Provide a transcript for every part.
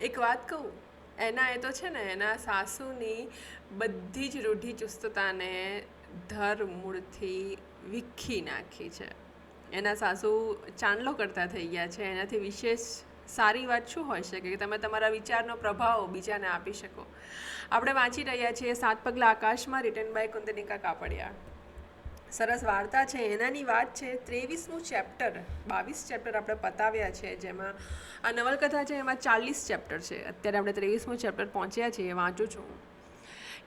એક વાત કહું, એના એ તો છે ને, એના સાસુની બધી જ રૂઢિચુસ્તતાને ચુસ્તતાને ધર મૂળથી વિખી નાખી છે. એના સાસુ ચાંદલો કરતા થઈ ગયા છે. એનાથી વિશેષ સારી વાત શું હોઈ શકે? કે તમે તમારા વિચારનો પ્રભાવ બીજાને આપી શકો. આપણે વાંચી રહ્યા છીએ સાત પગલા આકાશમાં રિટર્ન બાય કુંદનિકા કાપડિયા. સરસ વાર્તા છે, એનાની વાત છે, ત્રેવીસમું ચેપ્ટર બાવીસ ચેપ્ટર આપણે પતાવ્યા છે, જેમાં આ નવલકથા છે, એમાં ચાલીસ ચેપ્ટર છે. અત્યારે આપણે ત્રેવીસમું ચેપ્ટર પહોંચ્યા છીએ, વાંચું છું.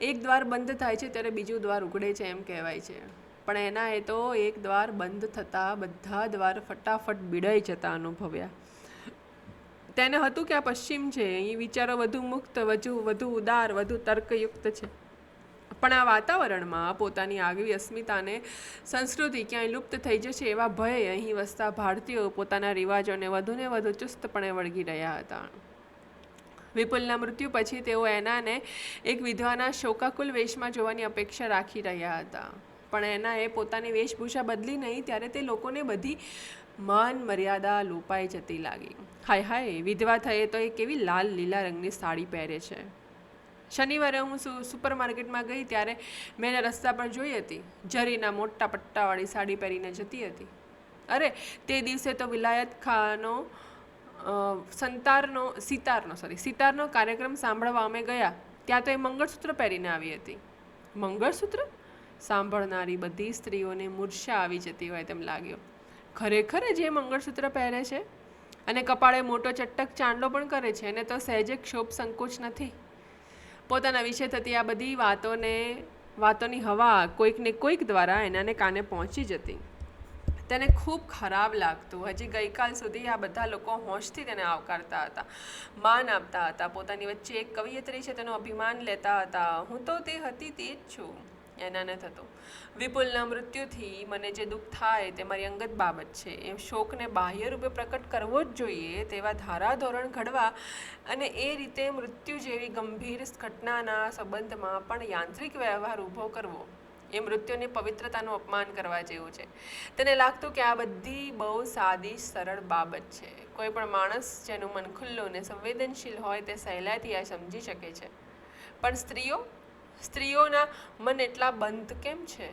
એક દ્વાર બંધ થાય છે, ત્યારે બીજું દ્વાર ઉઘડે છે, એમ કહેવાય છે. પણ એના એ તો એક દ્વાર બંધ થતાં બધા દ્વાર ફટાફટ બિડાઈ જતા અનુભવ્યા. તેને હતું કે આ પશ્ચિમ છે, અહીં વિચારો વધુ મુક્ત, વધુ વધુ ઉદાર, વધુ તર્કયુક્ત છે. પણ આ વાતાવરણમાં પોતાની આગવી અસ્મિતાને સંસ્કૃતિ ક્યાંય લુપ્ત થઈ જશે એવા ભયે અહીં વસતા ભારતીયો પોતાના રિવાજોને વધુને વધુ ચુસ્તપણે વળગી રહ્યા હતા. વિપુલના મૃત્યુ પછી તેઓ એનાને એક વિધવાના શોકાકુલ વેશમાં જોવાની અપેક્ષા રાખી રહ્યા હતા. પણ એનાએ પોતાની વેશભૂષા બદલી નહીં, ત્યારે તે લોકોને બધી માન મર્યાદા લોપાઈ જતી લાગી. હાય હાય, વિધવા થયે તો એ કેવી લાલ લીલા રંગની સાડી પહેરે છે. શનિવારે હું સુપર માર્કેટમાં ગઈ ત્યારે મેં રસ્તા પર જોઈ હતી. જરીના મોટા પટ્ટાવાળી સાડી પહેરીને જતી હતી. અરે, તે દિવસે તો વિલાયત ખાનો સંતારનો, સિતારનો સોરી સિતારનો કાર્યક્રમ સાંભળવા અમે ગયા. ત્યાં તો એ મંગળસૂત્ર પહેરીને આવી હતી. મંગળસૂત્ર? સાંભળનારી બધી સ્ત્રીઓને મૂર્છા આવી જતી હોય તેમ લાગ્યો. ખરેખર જે મંગળસૂત્ર પહેરે છે? અને કપાળે મોટો ચટ્ટક ચાંદલો પણ કરે છે, એને તો સહેજે ક્ષોભ સંકોચ નથી. પોતાના વિશે થતી આ બધી વાતોને, વાતોની હવા કોઈકને કોઈક દ્વારા એનાને કાને પહોંચી જતી. તેને ખૂબ ખરાબ લાગતું. હજી ગઈકાલ સુધી આ બધા લોકો હોંશથી તેને આવકારતા હતા. માન આપતા હતા. પોતાની વચ્ચે એક કવિયત્રી છે, તેનું અભિમાન લેતા હતા. હું તો તે હતી તે જ છું. એનાને થતું. વિપુલના મૃત્યુથી મને જે દુઃખ થાય તે મારી અંગત બાબત છે. એ શોકને બાહ્ય રૂપે પ્રકટ કરવો જ જોઈએ તેવા ધારાધોરણ ઘડવા અને એ રીતે મૃત્યુ જેવી ગંભીર ઘટનાના સંબંધમાં પણ યાંત્રિક વ્યવહાર ઊભો કરવો. એ મૃત્યુની પવિત્રતાનું અપમાન કરવા જેવું છે. તેને લાગતું કે આ બધી બહુ સાદી, સરળ બાબત છે. કોઈ પણ માણસ જેનું મન ખુલ્લું ને સંવેદનશીલ હોય તે સહેલાઈથી આ સમજી શકે છે. પણ સ્ત્રીઓ સ્ત્રીઓના મન એટલા બંધ કેમ છે?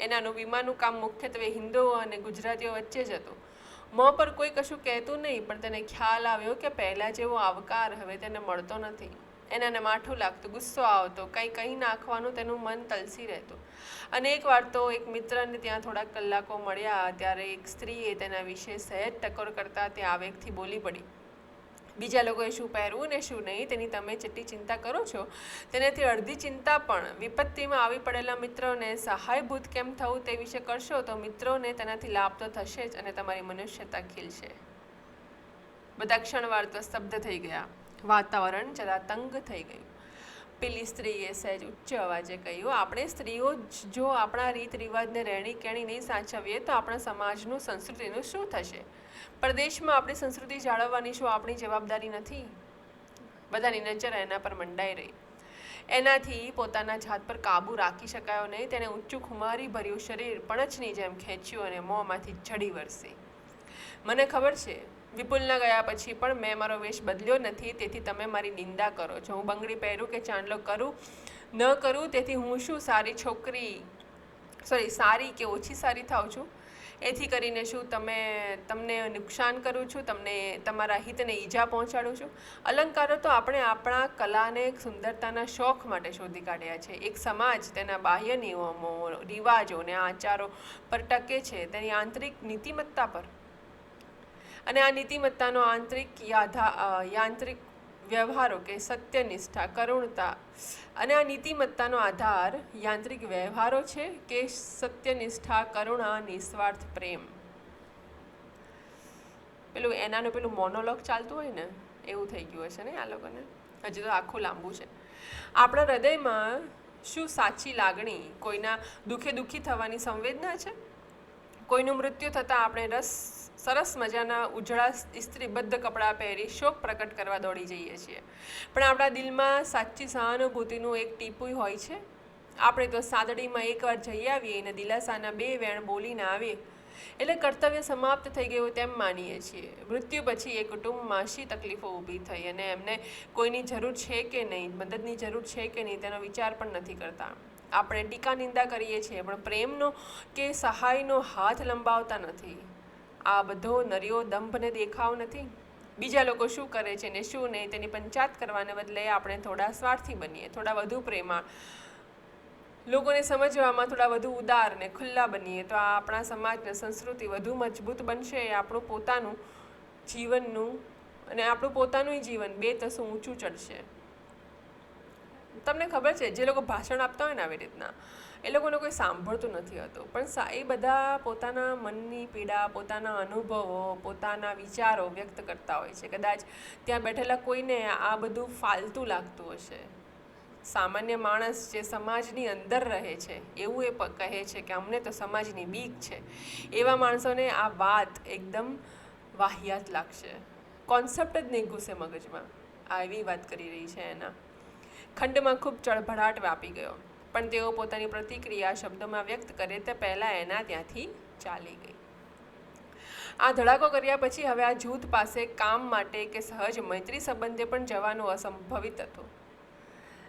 એનાનું વીમાનું કામ મુખ્યત્વે હિન્દુઓ અને ગુજરાતીઓ વચ્ચે જ હતું. મોં પર કોઈ કશું કહેતું નહીં, પણ તેને ખ્યાલ આવ્યો કે પહેલાં જેવો આવકાર હવે તેને મળતો નથી. એનાને માઠું લાગતું, ગુસ્સો આવતો, કંઈ કંઈ નાખવાનું તેનું મન તલસી રહેતું. અને એકવાર તો એક મિત્રને ત્યાં થોડાક કલાકો મળ્યા, ત્યારે એક સ્ત્રીએ તેના વિશે સહેજ ટકોર કરતાં તે આવેગથી બોલી પડી. બીજા લોકોએ શું પહેરવું ને શું નહીં તેની તમે જેટલી ચિંતા કરો છો, તેનાથી અડધી ચિંતા પણ વિપત્તિમાં આવી પડેલા મિત્રોને સહાયભૂત કેમ થવું તે વિશે કરશો તો મિત્રોને તેનાથી લાભ તો થશે જ અને તમારી મનુષ્યતા ખીલશે. બધા ક્ષણવાર તો સ્તબ્ધ થઈ ગયા. વાતાવરણ જરા તંગ થઈ ગયું. પેલી સ્ત્રીએ સહેજ ઉચ્ચ અવાજે કહ્યું, આપણે સ્ત્રીઓ જો આપણા રીત રિવાજને રહેણી કેણી નહીં સાચવીએ, તો આપણા સમાજનું, સંસ્કૃતિનું શું થશે? પરદેશમાં આપણી સંસ્કૃતિ જાળવવાની શું આપણી જવાબદારી નથી? બધાની નજર એના પર મંડાઈ રહી. એનાથી પોતાના જાત પર કાબૂ રાખી શકાયો નહીં તેને ઊંચું ખુમારી ભર્યું શરીર પણચની જેમ ખેંચ્યું અને મોંમાંથી ચડી વરસી. મને ખબર છે વિપુલના ગયા પછી પણ મેં મારો વેશ બદલ્યો નથી, તેથી તમે મારી નિંદા કરો છો. હું બંગડી પહેરું કે ચાંદલો કરું? ન કરું, તેથી હું શું સારી છોકરી સોરી સારી કે ઓછી સારી થાઉં છું? એથી કરીને શું તમે, તમને નુકસાન કરું છું? તમને તમારા હિતને ઈજા પહોંચાડું છું? અલંકારો તો આપણે આપણા કલાને સુંદરતાના શોખ માટે શોધી કાઢ્યા છે. એક સમાજ તેના બાહ્ય નિયમો, રિવાજો અને આચારો પર ટકે છે. તેની આંતરિક નીતિમત્તા પર અને આ નીતિમત્તાનો આંતરિક યાધા યાંત્રિક વ્યવહારો કે સત્યનિષ્ઠા, કરુણતા અને આ નીતિમત્તાનો આધાર યાંત્રિક વ્યવહારો છે કે સત્યનિષ્ઠા, કરુણા, નિસ્વાર્થ પ્રેમ. પેલું એનાનું પેલું મોનોલોગ ચાલતું હોય ને, એવું થઈ ગયું હશે ને આ લોકોને? હજી તો આખું લાંબુ છે. આપણા હૃદયમાં શું સાચી લાગણી? કોઈના દુઃખે દુઃખી થવાની સંવેદના છે? કોઈનું મૃત્યુ થતાં આપણે રસ સરસ મજાના ઉજળા ઇસ્ત્રીબદ્ધ કપડાં પહેરી શોક પ્રકટ કરવા દોડી જઈએ છીએ. પણ આપણા દિલમાં સાચી સહાનુભૂતિનું એક ટીપું હોય છે. આપણે તો સાદડીમાં એકવાર જઈ આવીએ અને દિલાસાના બે વેણ બોલીને આવીએ. એટલે કર્તવ્ય સમાપ્ત થઈ ગયું તેમ માનીએ છીએ. મૃત્યુ પછી એ કુટુંબમાં શી તકલીફો ઊભી થઈ અને એમને કોઈની જરૂર છે કે નહીં, મદદની જરૂર છે કે નહીં તેનો વિચાર પણ નથી કરતા. આપણે ટીકા નિંદા કરીએ છીએ, પણ પ્રેમનો કે સહાયનો હાથ લંબાવતા નથી. આ બધો નર્યો દંભને દેખાવ નથી. બીજા લોકો શું કરે છે ને શું નહીં તેની પંચાત કરવાને બદલે આપણે થોડા સ્વાર્થી બનીએ, થોડા વધુ પ્રેમા લોકોને સમજવામાં થોડા વધુ ઉદાર ને ખુલ્લા બનીએ તો આ આપણા સમાજને સંસ્કૃતિ વધુ મજબૂત બનશે. એ આપણું પોતાનું જીવનનું અને આપણું પોતાનું જીવન બે તસું ઊંચું ચડશે. તમને ખબર છે, જે લોકો ભાષણ આપતા હોય ને આવી રીતના એ લોકોને કોઈ સાંભળતું નથી હોતું. પણ એ બધા પોતાના મનની પીડા, પોતાના અનુભવો, પોતાના વિચારો વ્યક્ત કરતા હોય છે. કદાચ ત્યાં બેઠેલા કોઈને આ બધું ફાલતું લાગતું હશે. સામાન્ય માણસ જે સમાજની અંદર રહે છે, એવું એ કહે છે કે અમને તો સમાજની બીક છે. એવા માણસોને આ વાત એકદમ વાહિયાત લાગશે. કોન્સેપ્ટ જ નહીં ઘૂસે મગજમાં. આ એવી વાત કરી રહી છે એના. ખંડમાં ખૂબ ચળભળાટ વ્યાપી ગયો. પણ તેઓ પોતાની પ્રતિક્રિયા શબ્દોમાં વ્યક્ત કરે તે પહેલાં એના ત્યાંથી ચાલી ગઈ. આ ધડાકો કર્યા પછી હવે આ જૂથ પાસે કામ માટે કે સહજ મૈત્રી સંબંધે પણ જવાનું અસંભવિત હતું.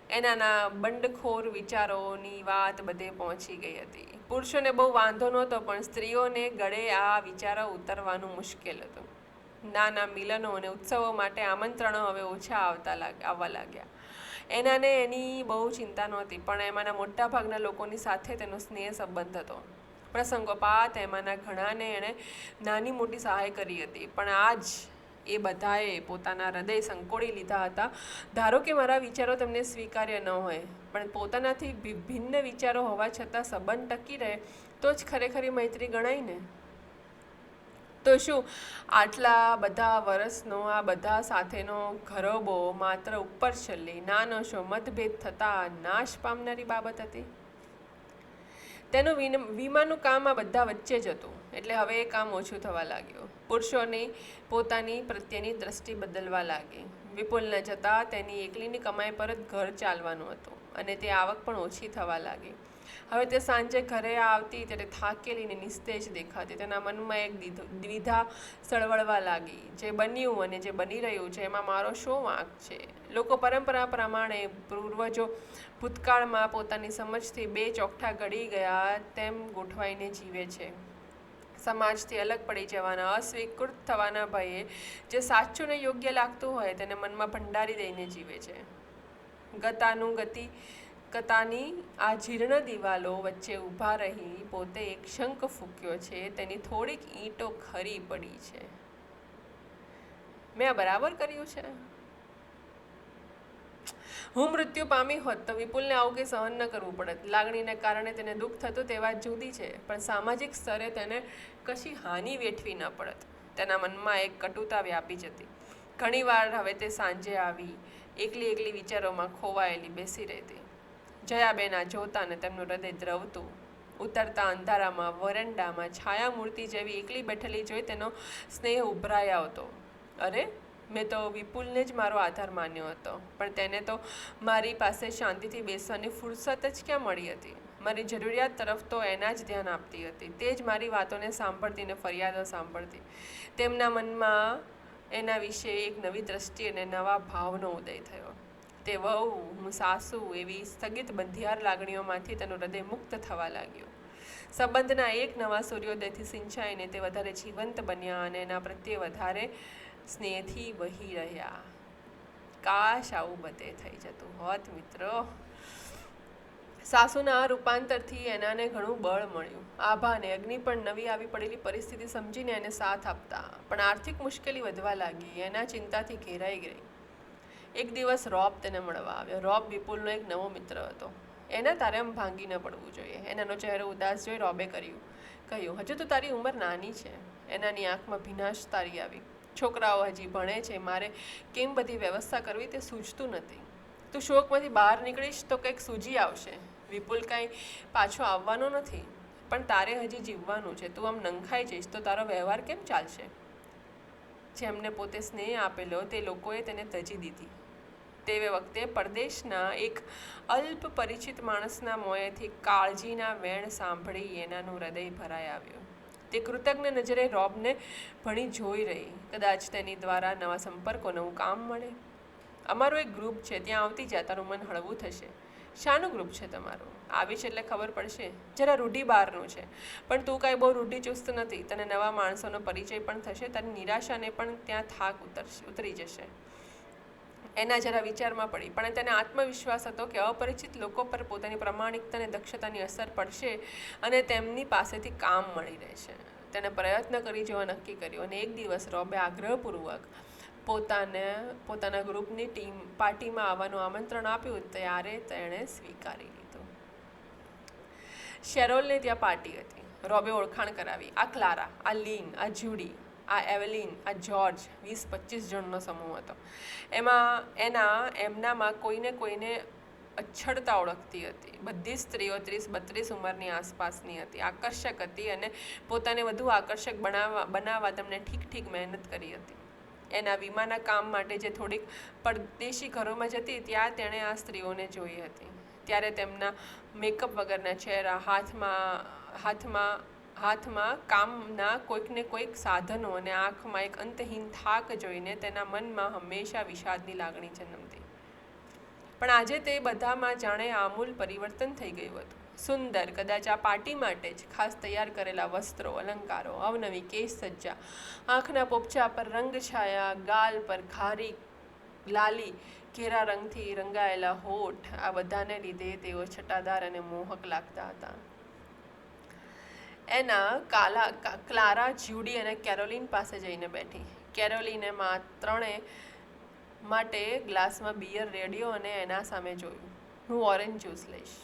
એનાના બંડખોર વિચારોની વાત બધે પહોંચી ગઈ હતી. પુરુષોને બહુ વાંધો નહોતો, પણ સ્ત્રીઓને ગળે આ વિચારો ઉતરવાનું મુશ્કેલ હતું. નાના મિલનો અને ઉત્સવો માટે આમંત્રણો હવે ઓછા આવતા આવવા લાગ્યા. એનાને એની બહુ ચિંતા નહોતી, પણ એમાંના મોટા ભાગના લોકોની સાથે તેનો સ્નેહ સંબંધ હતો. પ્રસંગોપાત એમાંના ઘણાને એણે નાની મોટી સહાય કરી હતી, પણ આજ એ બધાએ પોતાના હૃદય સંકોડી લીધા હતા. ધારો કે મારા વિચારો તમને સ્વીકાર્ય ન હોય, પણ પોતાનાથી ભિન્ન વિચારો હોવા છતાં સંબંધ ટકી રહે, તો જ ખરેખરી મૈત્રી ગણાય ને? તો શું? આટલા બધા વર્ષનો આ બધા સાથેનો ઘરબો માત્ર ઉપર છલ્લી નાનો શો મતભેદ થતાં નાશ પામનારી બાબત હતી? તેનું વીમાનું કામ આ બધા વચ્ચે જ હતું. એટલે હવે એ કામ ઓછું થવા લાગ્યું. પુરુષોની પોતાની પ્રત્યેની દ્રષ્ટિ બદલવા લાગી. વિપુલને જતાં તેની એકલીની કમાઈ પર જ ઘર ચાલવાનું હતું અને તે આવક પણ ઓછી થવા લાગી. હવે તે સાંજે ઘરે આવતી ત્યારે થાકેલી ને નિસ્તેજ દેખાતી. તેના મનમાં એક દ્વિધા સળવળવા લાગી. જે બન્યું અને જે બની રહ્યું છે, એમાં મારો શો વાંક છે? લોકો પરંપરા પ્રમાણે પૂર્વજો ભૂતકાળમાં પોતાની સમજથી બે ચોકઠા ઘડી ગયા તેમ ગોઠવાઈને જીવે છે. સમાજથી અલગ પડી જવાના, અસ્વીકૃત થવાના ભયે જે સાચું ને યોગ્ય લાગતું હોય તેને મનમાં ભંડારી દઈને જીવે છે. ગતાનુગતિ કતાની આ જીર્ણ દિવાલો વચ્ચે ઊભા રહી પોતે એક શંખ ફૂક્યો છે. તેની થોડીક ઈંટો ખરી પડી છે. મેં આ બરાબર કર્યું છે? હું મૃત્યુ પામી હોત તો વિપુલને આવું કંઈ સહન ન કરવું પડત. લાગણીને કારણે તેને દુઃખ થતું તે વાત જુદી છે. પણ સામાજિક સ્તરે તેને કશી હાનિ વેઠવી ન પડત. તેના મનમાં એક કટુતા વ્યાપી જતી. ઘણીવાર હવે તે સાંજે આવી એકલી એકલી વિચારોમાં ખોવાયેલી બેસી રહેતી. જયાબેન આ જોતા ને તેમનું હૃદય દ્રવતું. ઉતરતા અંધારામાં, વરંડામાં, છાયામૂર્તિ જેવી એકલી બેઠેલી જોઈ તેનો સ્નેહ ઉભરાયા આવતો. અરે, મેં તો વિપુલને જ મારો આધાર માન્યો હતો, પણ તેને તો મારી પાસે શાંતિથી બેસવાની ફુરસત જ ક્યાં મળી હતી? મારી જરૂરિયાત તરફ તો એના જ ધ્યાન આપતી હતી. તે જ મારી વાતોને સાંભળતી ને ફરિયાદો સાંભળતી. તેમના મનમાં એના વિશે એક નવી દ્રષ્ટિ અને નવા ભાવનો ઉદય થયો. તે વહુ, હું સાસુ એવી સ્થગિત બંધિયાર લાગણીઓમાંથી તેનું હૃદય મુક્ત થવા લાગ્યું. સંબંધના એક નવા સૂર્યોદયથી સિંચાઈને તે વધારે જીવંત બન્યા અને એના પ્રત્યે વધારે સ્નેહથી વહી રહ્યા. કાશ આવું બધે થઈ જતું હોત, મિત્રો. સાસુના આ રૂપાંતરથી એનાને ઘણું બળ મળ્યું. આભાને અગ્નિ પણ નવી આવી પડેલી પરિસ્થિતિ સમજીને એને સાથ આપતા. પણ આર્થિક મુશ્કેલી વધવા લાગી. એના ચિંતાથી ઘેરાઈ ગઈ. એક દિવસ રોબ તેને મળવા આવ્યો. રોબ વિપુલનો એક નવો મિત્ર હતો. એને તારે આમ ભાંગી ન પડવું જોઈએ. એનાનો ચહેરો ઉદાસ જોઈ રોબે કર્યું. કહ્યું, હજુ તો તારી ઉંમર નાની છે. એનાની આંખમાં ભીનાશ તારી આવી. છોકરાઓ હજી ભણે છે. મારે કેમ બધી વ્યવસ્થા કરવી તે સૂઝતું નથી. તું શોકમાંથી બહાર નીકળીશ તો કંઈક સૂજી આવશે. વિપુલ કાંઈ પાછો આવવાનો નથી. પણ તારે હજી જીવવાનું છે. તું આમ નંખાઈ જઈશ તો તારો વ્યવહાર કેમ ચાલશે? જેમને પોતે સ્નેહ આપેલો તે લોકોએ તેને તજી દીધી. તે વખતે પરદેશના એક અલ્પ પરિચિત માણસના મોંએથી કાળજીના વેણ સાંભળી એનાનું હૃદય ભરાઈ આવ્યું. તે કૃતજ્ઞ નજરે રોબને ભણી જોઈ રહી. કદાચ તેની દ્વારા નવા સંપર્કો, નવું કામ મળે. અમારું એક ગ્રુપ છે, ત્યાં આવતી જતાનું મન હળવું થશે. શાનું ગ્રુપ છે તમારું? આવી છે એટલે ખબર પડશે. જરા રૂઢી બહારનું છે. પણ તું કાંઈ બહુ રૂઢિચુસ્ત નથી. તને નવા માણસોનો પરિચય પણ થશે, તારી નિરાશાને પણ ત્યાં થાક ઉતરશે, ઉતરી જશે. એના જરા વિચારમાં પડી. પણ તેને આત્મવિશ્વાસ હતો કે અપરિચિત લોકો પર પોતાની પ્રમાણિકતા અને દક્ષતાની અસર પડશે અને તેમની પાસેથી કામ મળી રહેશે. તેને પ્રયત્ન કરી જોવા નક્કી કર્યું અને એક દિવસ રોબે આગ્રહપૂર્વક પોતાને, પોતાના ગ્રુપની ટીમ, પાર્ટીમાં આવવાનું આમંત્રણ આપ્યું. ત્યારે તેણે સ્વીકારી લીધું. શેરોલને ત્યાં પાર્ટી હતી. રોબે ઓળખાણ કરાવી. આ ક્લારા, આ લીન, આ જુડી આ એવેલિન, આ જ્યોર્જ વીસ પચીસ જણનો સમૂહ હતો. એમાં, એના, એમનામાં કોઈને કોઈને અછડતા ઓળખતી હતી. બધી સ્ત્રીઓ ત્રીસ બત્રીસ ઉંમરની આસપાસની હતી. આકર્ષક હતી અને પોતાને વધુ આકર્ષક બનાવવા બનાવવા તેમણે ઠીક ઠીક મહેનત કરી હતી. એના વીમાના કામ માટે જે થોડીક પરદેશી ઘરોમાં જતી, ત્યાં તેણે આ સ્ત્રીઓને જોઈ હતી. ત્યારે તેમના મેકઅપ વગરના ચહેરા, હાથમાં હાથમાં હાથમાં કામના કોઈકને કોઈક સાધનો અને આંખમાં એક અંતહીન થાક જોઈને તેના મનમાં હંમેશા વિષાદની લાગણી જન્મતી. પણ આજે તે બધામાં જાણે આમૂલ પરિવર્તન થઈ ગયું હતું. સુંદર, કદાચ આ પાર્ટી માટે જ ખાસ તૈયાર કરેલા વસ્ત્રો, અલંકારો, અવનવી કેશ સજ્જા, આંખના પોપચા પર રંગ છાયા, ગાલ પર ખારી, લાલી, ઘેરા રંગથી રંગાયેલા હોઠ, આ બધાને લીધે તેઓ છટાદાર અને મોહક લાગતા હતા. એના કાલા ક્લારા, જ્યુડી અને કેરોલિન પાસે જઈને બેઠી. કેરોલિને મા ત્રણે માટે ગ્લાસમાં બિયર, રેડિયો અને એના સામે જોયું. હું ઓરેન્જ જ્યુસ લઈશ.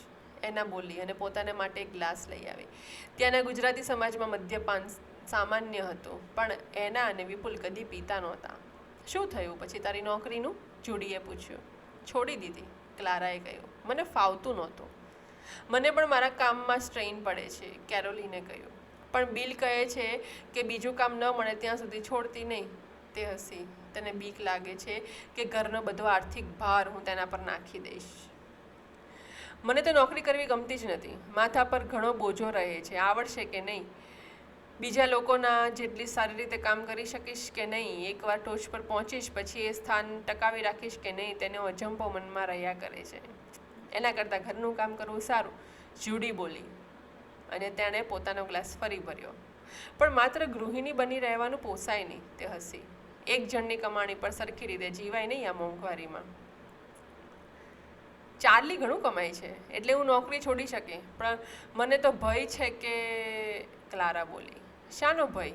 એના બોલી અને પોતાને માટે એક ગ્લાસ લઈ આવી. ત્યાંના ગુજરાતી સમાજમાં મદ્યપાન સામાન્ય હતું, પણ એના અને વિપુલ કદી પીતા નહોતા. શું થયું? પછી તારી નોકરીનું? જુડીએ પૂછ્યું. છોડી દીધી. ક્લારાએ કહ્યું. મને ફાવતું નહોતું. મને પણ મારા કામમાં સ્ટ્રેઇન પડે છે, કેરોલીને કહ્યું. પણ બિલ કહે છે કે બીજું કામ ન મળે, ત્યાં સુધી છોડતી નહીં. તે હસી. તને બીક લાગે છે કે ઘરનો બધો આર્થિક ભાર હું તેના પર નાખી દઈશ. મને તો નોકરી કરવી ગમતી જ નથી. માથા પર ઘણો બોજો રહે છે. આવડશે કે નહીં? બીજા લોકોના જેટલી સારી રીતે કામ કરી શકીશ કે નહીં? એકવાર ટોચ પર પહોંચીશ, પછી એ સ્થાન ટકાવી રાખીશ કે નહીં? તેનો અજંપો મનમાં રહ્યા કરે છે. એના કરતાં ઘરનું કામ કરવું સારું. જુડી બોલી. અને તેણે પોતાનો ગ્લાસ ફરી ભર્યો. પણ માત્ર ગૃહિણી બની રહેવાનું પોસાય નહીં, તે હસી. એક જણની કમાણી પર સરખી રીતે જીવાય નહીં આ મોંઘવારીમાં. ચાર્લી ઘણું કમાય છે, એટલે હું નોકરી છોડી શકે. પણ મને તો ભય છે કે ક્લારા બોલી. શાનો ભય?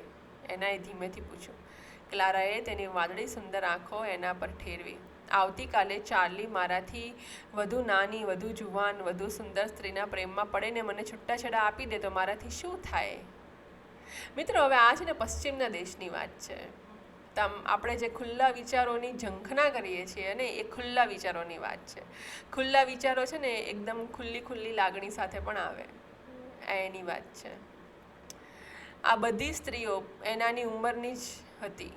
એનાએ ધીમેથી પૂછ્યું. ક્લારાએ તેની વાદળી સુંદર આંખો એના પર ઠેરવી. આવતીકાલે ચાર્લી મારાથી વધુ નાની, વધુ જુવાન, વધુ સુંદર સ્ત્રીના પ્રેમમાં પડે ને મને છૂટાછેડા આપી દે તો મારાથી શું થાય? મિત્રો, હવે આ છે ને પશ્ચિમના દેશની વાત છે. તમ, આપણે જે ખુલ્લા વિચારોની ઝંખના કરીએ છીએ ને એ ખુલ્લા વિચારોની વાત છે. ખુલ્લા વિચારો છે ને એકદમ ખુલ્લી ખુલ્લી લાગણી સાથે પણ આવે. એની વાત છે. આ બધી સ્ત્રીઓ એનાની ઉંમરની જ હતી.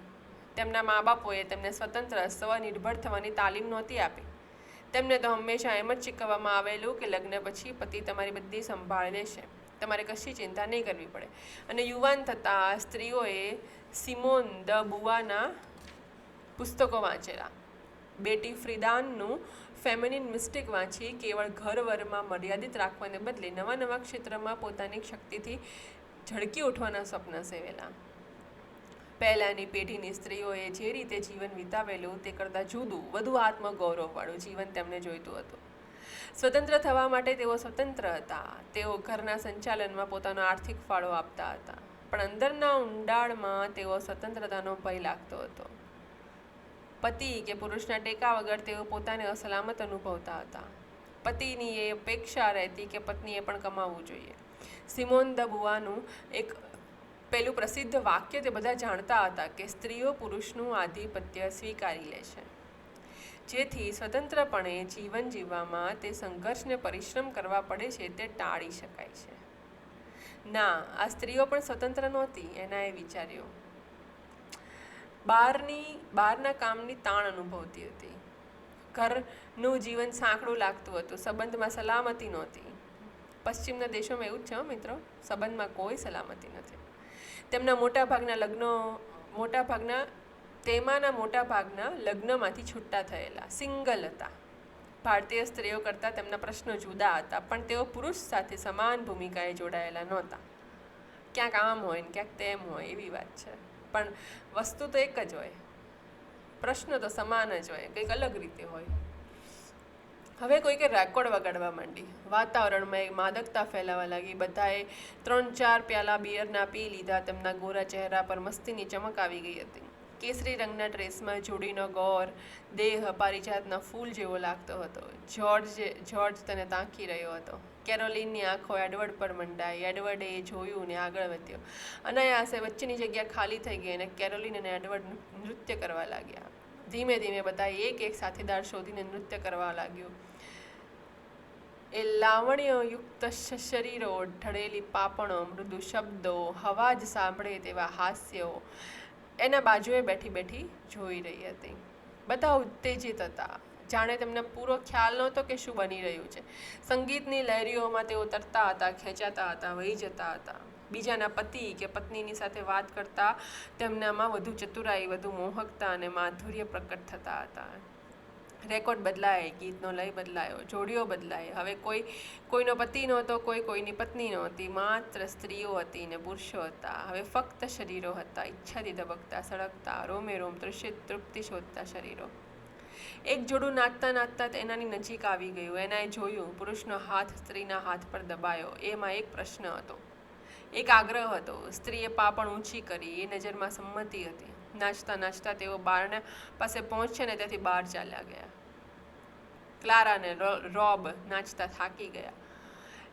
તેમના મા બાપોએ તેમને સ્વતંત્ર, સ્વનિર્ભર થવાની તાલીમ નહોતી આપી. તેમને તો હંમેશા એમ જ શીખવવામાં આવેલું કે લગ્ન પછી પતિ તમારી બધી સંભાળ લેશે. તમારે કશી ચિંતા નહીં કરવી પડે. અને યુવાન થતાં સ્ત્રીઓએ સિમોન દ બુવાના પુસ્તકો વાંચેલા. બેટી ફ્રીદાનનું ફેમિનિન મિસ્ટેક વાંચી કેવળ ઘરવરમાં મર્યાદિત રાખવાને બદલે નવા નવા ક્ષેત્રમાં પોતાની શક્તિથી ઝળકી ઉઠવાના સ્વપ્ન સેવેલા. પહેલાંની પેઢીની સ્ત્રીઓએ જે રીતે જીવન વિતાવેલું તે કરતાં જુદું, વધુ આત્મગૌરવવાળું જીવન તેમને જોઈતું હતું. સ્વતંત્ર થવા માટે તેઓ સ્વતંત્ર હતા. તેઓ ઘરના સંચાલનમાં પોતાનો આર્થિક ફાળો આપતા હતા. પણ અંદરના ઊંડાણમાં તેઓ સ્વતંત્રતાનો ભય લાગતો હતો. પતિ કે પુરુષના ટેકા વગર તેઓ પોતાને અસલામત અનુભવતા હતા. પતિની એ અપેક્ષા રહેતી કે પત્નીએ પણ કમાવવું જોઈએ. સિમોન દ એક પેલું પ્રસિદ્ધ વાક્ય તે બધા જાણતા હતા કે સ્ત્રીઓ પુરુષનું આધિપત્ય સ્વીકારી લે છે. જેથી સ્વતંત્રપણે જીવન જીવવામાં તે સંઘર્ષને પરિશ્રમ કરવા પડે છે તે ટાળી શકાય છે. ના, આ સ્ત્રીઓ પણ સ્વતંત્ર નહોતી એનાએ વિચાર્યું. બહારની બહારના કામની તાણ અનુભવતી હતી. ઘરનું જીવન સાંકડું લાગતું હતું, સંબંધમાં સલામતી નહોતી. પશ્ચિમના દેશોમાં એવું જ છે મિત્રો, સંબંધમાં કોઈ સલામતી નથી. તેમના મોટાભાગના લગ્નો, મોટાભાગના, તેમાંના મોટાભાગના લગ્નમાંથી છૂટા થયેલા. સિંગલ હતા. ભારતીય સ્ત્રીઓ કરતાં તેમના પ્રશ્નો જુદા હતા, પણ તેઓ પુરુષ સાથે સમાન ભૂમિકાએ જોડાયેલા નહોતા. ક્યાંક આમ હોય ને ક્યાંક તેમ હોય, એવી વાત છે. પણ વસ્તુ તો એક જ હોય. પ્રશ્ન તો સમાન જ હોય, કંઈક અલગ રીતે હોય. હવે કોઈકે રેકોર્ડ વગાડવા માંડી. વાતાવરણમાં એક માદકતા ફેલાવા લાગી. બધાએ ત્રણ ચાર પ્યાલા બિયરના પી લીધા. તેમના ગોરા ચહેરા પર મસ્તીની ચમક આવી ગઈ હતી. કેસરી રંગના ડ્રેસમાં જોડીનો ગોર, દેહ પારિજાતના ફૂલ જેવો લાગતો હતો. જ્યોર્જ જ્યોર્જ તેને તાંકી રહ્યો હતો. કેરોલિનની આંખો એડવર્ડ પર મંડાઈ. એડવર્ડે એ જોયું ને આગળ વધ્યો. અનાયાસે વચ્ચેની જગ્યા ખાલી થઈ ગઈ અને કેરોલિન અને એડવર્ડ નૃત્ય કરવા લાગ્યા. ધીમે ધીમે બધા એક એક સાથીદાર શોધીને નૃત્ય કરવા લાગ્યું. એ લાવણ્યયુક્ત શરીરો, ઢળેલી પાપણો, મૃદુ શબ્દો, હવા જ સાંભળે તેવા હાસ્યો એના બાજુએ બેઠી બેઠી જોઈ રહી હતી. બધા ઉત્તેજિત હતા. જાણે તેમને પૂરો ખ્યાલ નહોતો કે શું બની રહ્યું છે. સંગીતની લહેરીઓમાં તેઓ તરતા હતા, ખેંચાતા હતા, વહી જતા હતા. બીજાના પતિ કે પત્નીની સાથે વાત કરતા તેમનામાં વધુ ચતુરાઈ, વધુ મોહકતા અને માધુર્ય પ્રકટ થતા હતા. રેકોર્ડ બદલાય, ગીતનો લય બદલાયો, જોડીઓ બદલાય હવે કોઈ, કોઈનો પતિ નહોતો, કોઈ કોઈની પત્ની નહોતી, માત્ર સ્ત્રીઓ હતી ને પુરુષો હતા. હવે ફક્ત શરીરો હતા, ઈચ્છાથી ધબકતા, સળગતા રોમે રોમ તૃષિત તૃપ્તિ શોધતા શરીરો. એક જોડું નાચતા નાચતા તેનાની નજીક આવી ગયું. એનાએ જોયું, પુરુષનો હાથ સ્ત્રીના હાથ પર દબાયો. એમાં એક પ્રશ્ન હતો. એક આગ્રહ હતો. સ્ત્રીએ પાપણ ઊંચી કરી, એ નજરમાં સંમતિ હતી. નાચતા નાચતા તેઓ બારના પાસે પહોંચશે ને ત્યાંથી બહાર ચાલ્યા ગયા. ક્લારા અને રોબ નાચતા થાકી ગયા.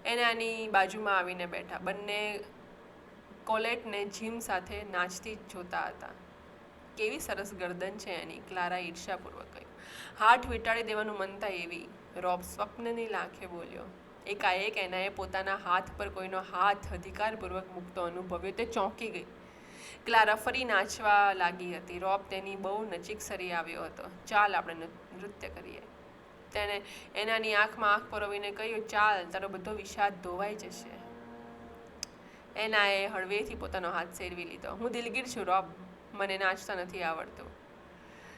એને આની બાજુમાં આવીને બેઠા. બંને કોલેટને જીમ સાથે નાચતી જોતા હતા. કેવી સરસ ગરદન છે એની ક્લારા ઈર્ષાપૂર્વક કહ્યું. હાથ વીંટાળી દેવાનું મન થાય એવી. રોબ સ્વપ્નની લાંખે બોલ્યો એકાએક એનાએ પોતાના હાથ પર કોઈનો હાથ અધિકારપૂર્વક મૂકતો અનુભવ્યો તે ચોંકી ગઈ. ક્લારા ફરી નાચવા લાગી હતી. રોબ તેની બહુ નજીક સરી આવ્યો હતો. ચાલ આપણે નૃત્ય કરીએ. તેણે એનાની આંખમાં આંખ પરોવીને કહ્યું, ચાલ, તારો બધો વિષાદ ધોવાઈ જશે. એનાએ હળવેથી પોતાનો હાથ સેરવી લીધો. હું દિલગીર છું, રોબ. મને નાચતા નથી આવડતું.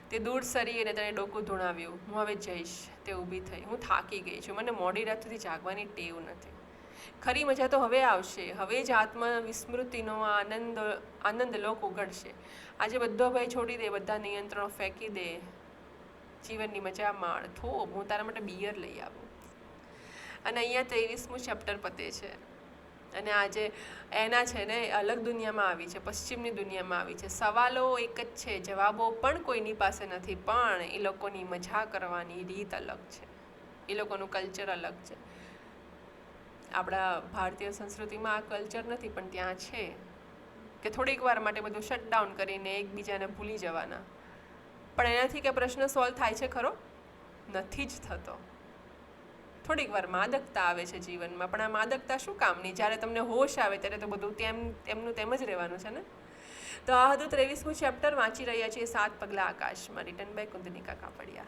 તે દૂર સરી અને તેને ડોકું ધૂણાવ્યું. હું હવે જઈશ. તે ઊભી થઈ. હું થાકી ગઈ છું. મને મોડી રાત સુધી જાગવાની ટેવ નથી. ખરી મજા તો હવે આવશે. હવે જ આત્મા વિસ્મૃતિનો આનંદ આનંદ લોક ઉગડશે. આજે બધો ભય છોડી દે, બધા નિયંત્રણો ફેંકી દે. જીવનની મજા માણ. થો હું તારા માટે બિયર લઈ આવું. અને અહીંયા ત્રેવીસમું ચેપ્ટર પતે છે. અને આજે એના છે ને અલગ દુનિયામાં આવી છે, પશ્ચિમની દુનિયામાં આવી છે. સવાલો એક જ છે, જવાબો પણ કોઈની પાસે નથી, પણ એ લોકોની મજા કરવાની રીત અલગ છે. એ લોકોનું કલ્ચર અલગ છે. આપણા ભારતીય સંસ્કૃતિમાં આ કલ્ચર નથી, પણ ત્યાં છે કે થોડીક વાર માટે બધું શટડાઉન કરીને એકબીજાને ભૂલી જવાના. પણ એનાથી કે પ્રશ્ન સોલ્વ થાય છે ખરો? નથી જ થતો. થોડીક વાર માદકતા આવે છે જીવનમાં. પણ આ માદકતા શું કામની? જ્યારે તમને હોશ આવે ત્યારે તો બધું તેમ, તેમનું તેમ જ રહેવાનું છે ને? તો આ હતું ત્રેવીસમું ચેપ્ટર વાંચી રહ્યા છીએ સાત પગલાં આકાશમાં. Return by Kundanika Kapadia.